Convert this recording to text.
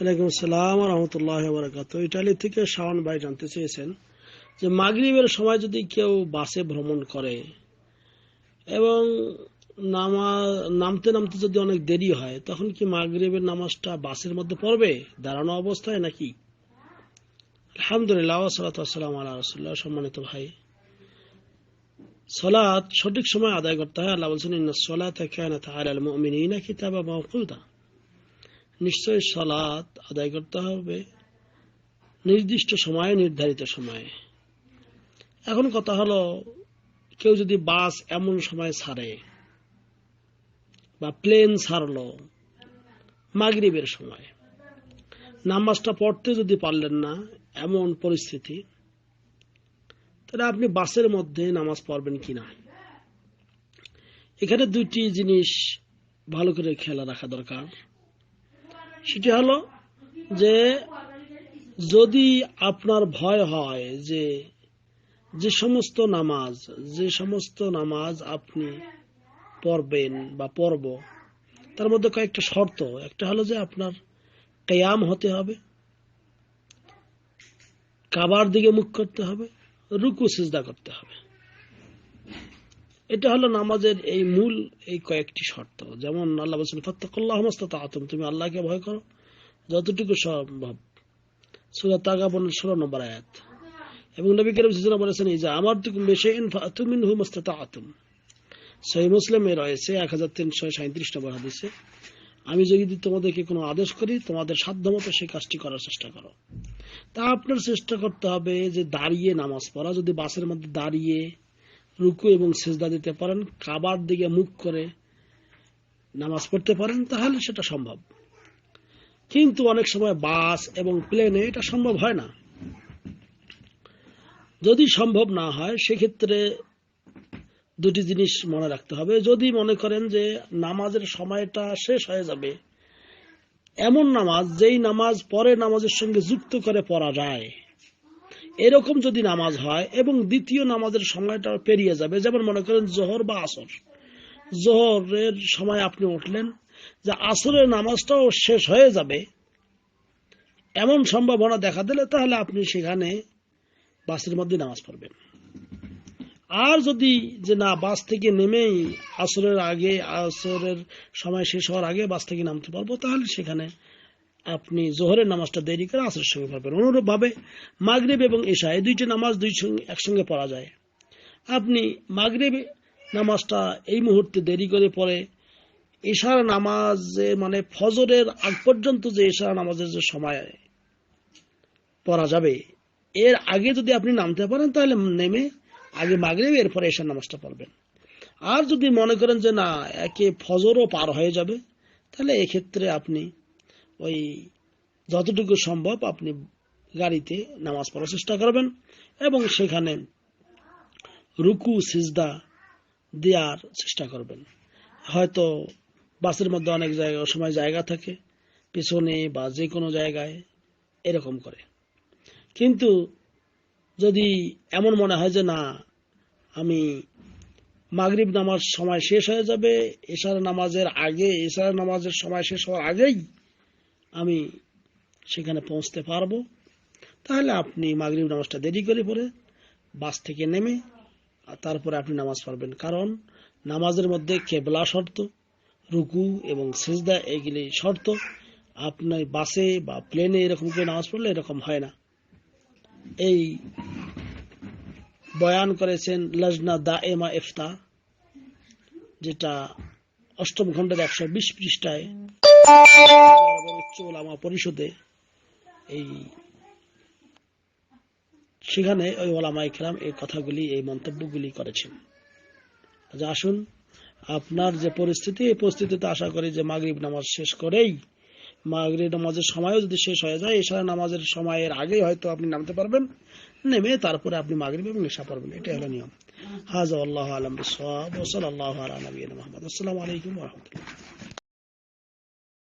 ওয়ালাইকুম আসসালাম রহমতুল্লাহ বরাকাত ইটালি থেকে শাওন ভাই জানতে চেয়েছেন যে মাগরিবের সময় যদি কেউ বাসে ভ্রমণ করে এবং নামা, নামতে নামতে যদি অনেক দেরি হয়, তখন কি মাগরিবের নামাজটা বাসের মধ্যে পড়বে, দাঁড়ানো অবস্থায় নাকি? আলহামদুলিল্লাহ সালাতাম আল্লাহ রসুল্লাহ সম্মানিত ভাই। সলাৎ সঠিক সময় আদায় করতে হয়। আল্লাহ বলছেন, ইন্না সলাত কানাত আলাল মুমিনিনা কিতাবা মাওকুতা নিশ্চয় সলাৎ আদায় করতে হবে। নির্দিষ্ট সময়ে, নির্ধারিত সময়ে। এখন কথা হলো, কেউ যদি বাস এমন সময় ছাড়ে বা প্লেন ছাড়লো মাগরিবের সময়, নামাজটা পড়তে যদি পারলেন না এমন পরিস্থিতি, তাহলে আপনি বাসের মধ্যে নামাজ পড়বেন কিনা এখানে দুইটি জিনিস ভালো করে খেয়াল রাখা দরকার। সেটি হলো যে যদি আপনার ভয় হয় যে যে সমস্ত নামাজ, যে সমস্ত নামাজ আপনি পড়বেন বা পড়ব, তার মধ্যে কয়েকটা শর্ত। একটা হলো যে আপনার কেয়াম হতে হবে, কাবার দিকে মুখ করতে হবে, রুকু, সিজদা করতে হবে। এটা হলো নামাজের এই মূল, এই কয়েকটি শর্ত। যেমন আল্লাহ বলছেন, ফত্তাকুল্লাহ আতম তুমি আল্লাহকে ভয় করো। যতটুকু সম্ভব। সুরা তাগাবন ষোলো নম্বর আয়াত। এবং নবী করিম সিজনা বলেছেন এই যে আমার তুকুম বেশি তুমিন হু মস্তা আতম সহি মুসলিমে রয়েছে এক হাজার তিনশো সাঁত্রিশ নম্বর হাদিসে, আমি যদি তোমাদেরকে কোনো আদেশ করি, তোমাদের সাধ্য মতো সেই কাজটি করার চেষ্টা করো। তা আপনার চেষ্টা করতে হবে যে দাঁড়িয়ে নামাজ পড়া। যদি বাসের মধ্যে দাঁড়িয়ে রুকু এবং সেজদা দিতে পারেন, কাবার দিকে মুখ করে নামাজ পড়তে পারেন, তাহলে সেটা সম্ভব। কিন্তু অনেক সময় বাস এবং প্লেনে এটা সম্ভব হয় না। যদি সম্ভব না হয়, সেক্ষেত্রে দুটি জিনিস মনে রাখতে হবে। যদি মনে করেন যে নামাজের সময়টা শেষ হয়ে যাবে, এমন নামাজ যেই নামাজ পরে নামাজের সঙ্গে যুক্ত করে পড়া যায় এরকম যদি নামাজ হয় এবং দ্বিতীয় নামাজের সময়টা পেরিয়ে যাবে, যেমন মনে করেন জোহর বা আসর। জোহরের সময় আপনি উঠলেন যে আসরের নামাজটাও শেষ হয়ে যাবে, এমন সম্ভাবনা দেখা দিলে তাহলে আপনি সেখানে বাসের মধ্যে নামাজ পড়বেন। আর যদি যে না, বাস থেকে নেমেই আসরের আগে, আসরের সময় শেষ হওয়ার আগে বাস থেকে নামতে পারব, তাহলে সেখানে আপনি জোহরের নামাজটা দেরি করে আসরের সঙ্গে পড়বেন অনুরূপ ভাবে মাগরেব এবং এশা এই দুইটি নামাজ দুই সঙ্গে একসঙ্গে পড়া যায়। আপনি মাগরেব নামাজটা এই মুহূর্তে দেরি করে পড়ে এশার নামাজে মানে ফজরের আগ পর্যন্ত যে এশার নামাজের যে সময় পড়া যাবে, এর আগে যদি আপনি নামতে পারেন, তাহলে নেমে আগে মাগরেব, এরপরে এশার নামাজটা পড়বেন। আর যদি মনে করেন যে না, একে ফজরও পার হয়ে যাবে, তাহলে এক্ষেত্রে আপনি ওই যতটুকু সম্ভব আপনি গাড়িতে নামাজ পড়ার চেষ্টা করবেন এবং সেখানে রুকু, সিজদা দেওয়ার চেষ্টা করবেন। হয়তো বাসের মধ্যে অনেক জায়গা সময় জায়গা থাকে, পেছনে বা যে কোনো জায়গায় এরকম করে। কিন্তু যদি এমন মনে হয় যে, না, আমি মাগরিব নামাজ সময় শেষ হয়ে যাবে, এশার নামাজের আগে, এশার নামাজের সময় শেষ হওয়ার আগেই আমি সেখানে পৌঁছতে পারব। তাহলে আপনি মাগরিব নামাজটা দেরি করে পরে বাস থেকে নেমে তারপরে আপনি নামাজ পড়বেন। কারণ নামাজের মধ্যে কেবলা শর্ত, রুকু এবং সেজদা এগুলি শর্ত। আপনার বাসে বা প্লেনে এরকম করে নামাজ পড়লে এরকম হয় না। এই বয়ান করেছেন লজনা দা এমা এফতা যেটা অষ্টম খণ্ডের একশো বিশ পৃষ্ঠায় পরিষদে এই সেখানে ওই ওলামা ইকরাম এই কথাগুলি, এই মন্তব্যগুলি করেছেন। আচ্ছা আসুন, আপনার যে পরিস্থিতি, এই পরিস্থিতিতে আশা করি যে মাগরিব নামাজ শেষ করেই, মাগরিব নামাজের সময়ও যদি শেষ হয়ে যায় এছাড়া নামাজের সময়ের আগেই হয়তো আপনি নামতে পারবেন, নেমে তারপরে আপনি মাগরিব এবং নেশা পড়বেন এটা হলো নিয়ম। হাজ আল্লাহ আলম বিসাল্লাহ আলা নবীন মোহাম্মদ। রহমতুল্লাহ।